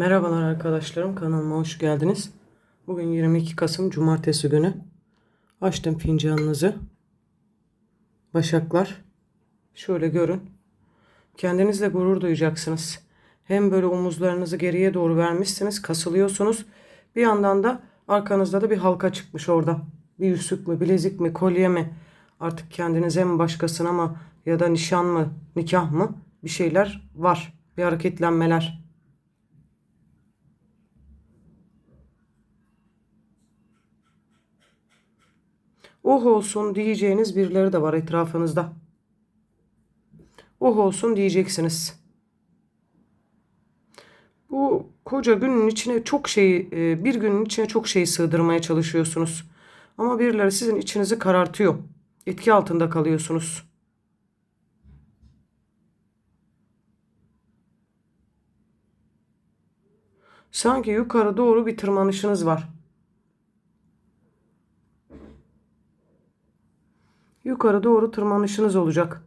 Merhabalar arkadaşlarım kanalıma hoş geldiniz. Bugün 22 Kasım Cumartesi günü. Açtım fincanınızı. Başaklar. Şöyle görün. Kendinizle gurur duyacaksınız. Hem böyle omuzlarınızı geriye doğru vermişsiniz, kasılıyorsunuz. Bir yandan da arkanızda da bir halka çıkmış orada. Bir yüzük mü, bilezik mi, kolye mi? Artık kendinize mi başkasına mı ya da nişan mı, nikah mı? Bir şeyler var. Bir hareketlenmeler. Oh olsun diyeceğiniz birileri de var etrafınızda. Oh olsun diyeceksiniz. Bu koca günün içine çok şey, e, bir günün içine çok şey sığdırmaya çalışıyorsunuz. Ama birileri sizin içinizi karartıyor. Etki altında kalıyorsunuz. Sanki yukarı doğru bir tırmanışınız var. Yukarı doğru tırmanışınız olacak.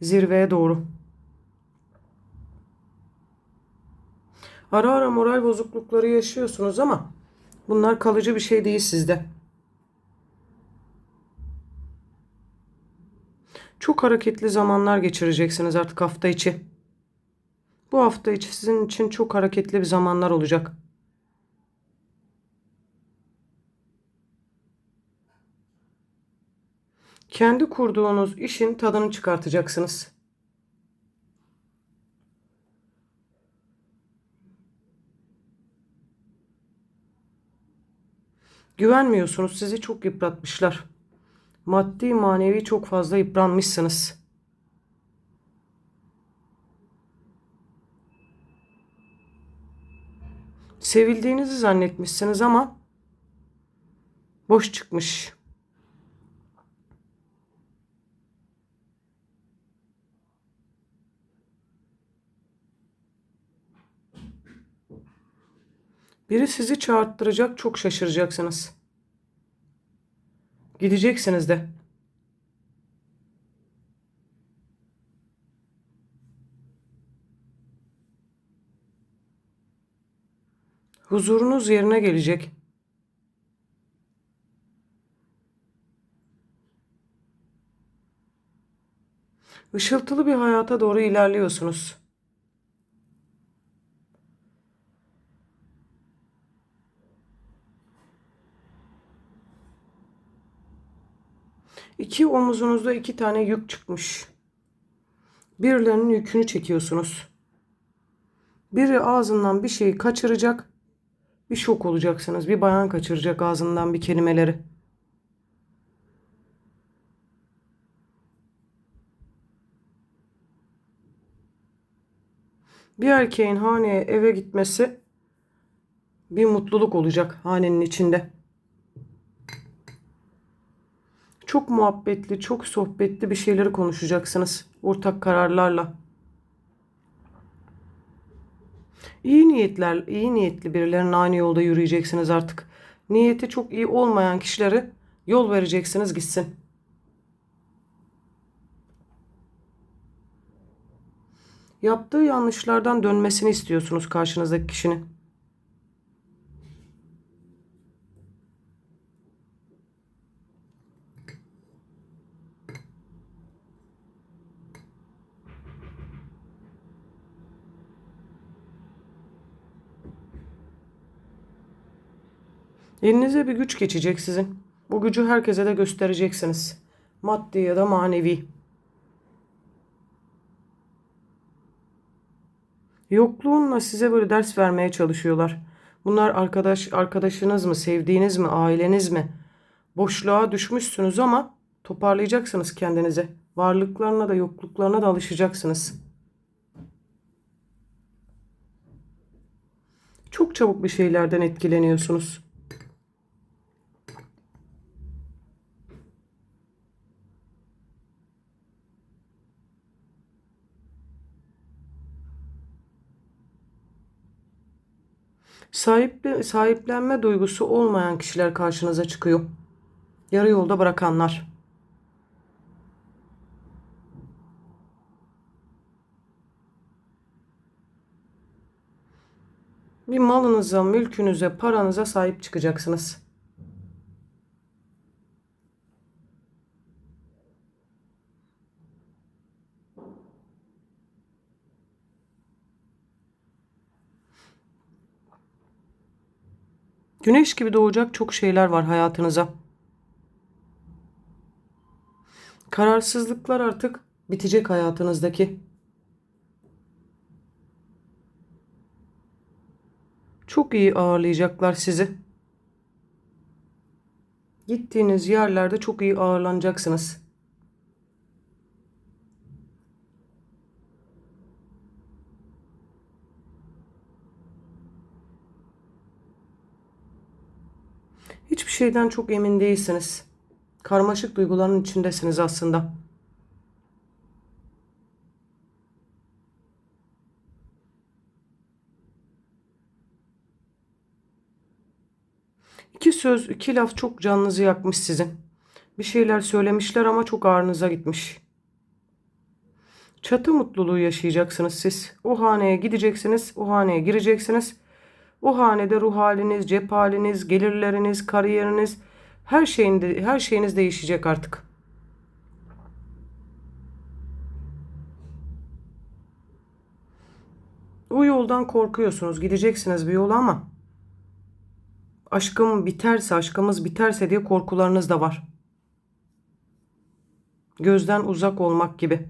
Zirveye doğru. Ara ara moral bozuklukları yaşıyorsunuz ama bunlar kalıcı bir şey değil sizde. Çok hareketli zamanlar geçireceksiniz artık hafta içi. Bu hafta içi sizin için çok hareketli bir zamanlar olacak. Kendi kurduğunuz işin tadını çıkartacaksınız. Güvenmiyorsunuz. Sizi çok yıpratmışlar. Maddi manevi çok fazla yıpranmışsınız. Sevildiğinizi zannetmişsiniz ama boş çıkmış. Biri sizi çağırttıracak, çok şaşıracaksınız. Gideceksiniz de. Huzurunuz yerine gelecek. Işıltılı bir hayata doğru ilerliyorsunuz. İki omuzunuzda iki tane yük çıkmış. Birilerinin yükünü çekiyorsunuz. Biri ağzından bir şeyi kaçıracak. Bir şok olacaksınız. Bir bayan kaçıracak ağzından bir kelimeleri. Bir erkeğin haneye eve gitmesi bir mutluluk olacak hanenin içinde. Çok muhabbetli, çok sohbetli bir şeyleri konuşacaksınız ortak kararlarla. İyi niyetler, iyi niyetli birilerinin aynı yolda yürüyeceksiniz artık. Niyeti çok iyi olmayan kişilere yol vereceksiniz gitsin. Yaptığı yanlışlardan dönmesini istiyorsunuz karşınızdaki kişinin. Elinize bir güç geçecek sizin. Bu gücü herkese de göstereceksiniz. Maddi ya da manevi. Yokluğunla size böyle ders vermeye çalışıyorlar. Bunlar arkadaş arkadaşınız mı, sevdiğiniz mi, aileniz mi? Boşluğa düşmüşsünüz ama toparlayacaksınız kendinize. Varlıklarına da yokluklarına da alışacaksınız. Çok çabuk bir şeylerden etkileniyorsunuz. Sahip, sahiplenme duygusu olmayan kişiler karşınıza çıkıyor. Yarı yolda bırakanlar. Bir malınıza, mülkünüze, paranıza sahip çıkacaksınız. Güneş gibi doğacak çok şeyler var hayatınıza. Kararsızlıklar artık bitecek hayatınızdaki. Çok iyi ağırlayacaklar sizi. Gittiğiniz yerlerde çok iyi ağırlanacaksınız. Hiçbir şeyden çok emin değilsiniz. Karmaşık duyguların içindesiniz aslında. İki söz, iki laf çok canınızı yakmış sizin. Bir şeyler söylemişler ama çok ağrınıza gitmiş. Çatı mutluluğu yaşayacaksınız siz. O haneye gideceksiniz, o haneye gireceksiniz. O hanede ruh haliniz, cep haliniz, gelirleriniz, kariyeriniz, her şeyin her şeyiniz değişecek artık. O yoldan korkuyorsunuz. Gideceksiniz bir yola ama aşkım biterse, aşkımız biterse diye korkularınız da var. Gözden uzak olmak gibi.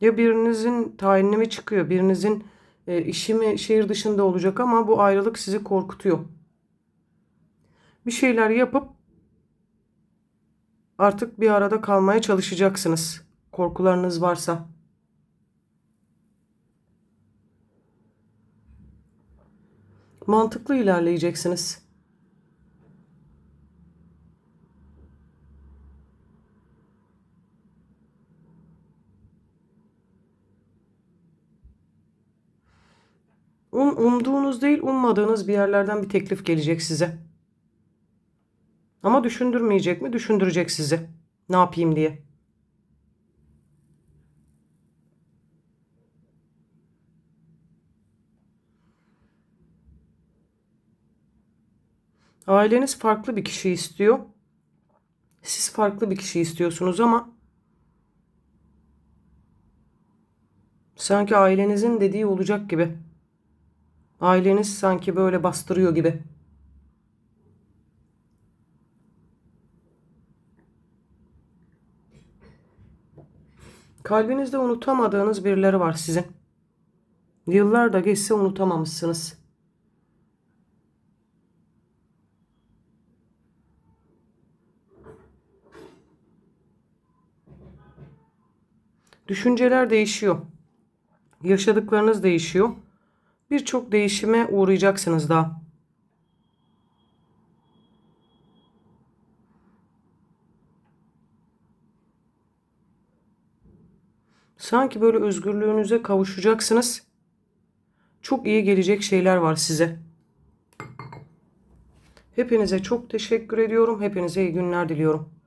Ya birinizin tayini mi çıkıyor, birinizin e, işi mi şehir dışında olacak ama bu ayrılık sizi korkutuyor. Bir şeyler yapıp artık bir arada kalmaya çalışacaksınız. Korkularınız varsa. Mantıklı ilerleyeceksiniz. Değil, ummadığınız bir yerlerden bir teklif gelecek size. Ama düşündürmeyecek mi? Düşündürecek sizi. Ne yapayım diye. Aileniz farklı bir kişi istiyor. Siz farklı bir kişi istiyorsunuz ama sanki ailenizin dediği olacak gibi. Aileniz sanki böyle bastırıyor gibi. Kalbinizde unutamadığınız birileri var sizin. Yıllar da geçse unutamamışsınız. Düşünceler değişiyor. Yaşadıklarınız değişiyor. Birçok değişime uğrayacaksınız daha. Sanki böyle özgürlüğünüze kavuşacaksınız. Çok iyi gelecek şeyler var size. Hepinize çok teşekkür ediyorum. Hepinize iyi günler diliyorum.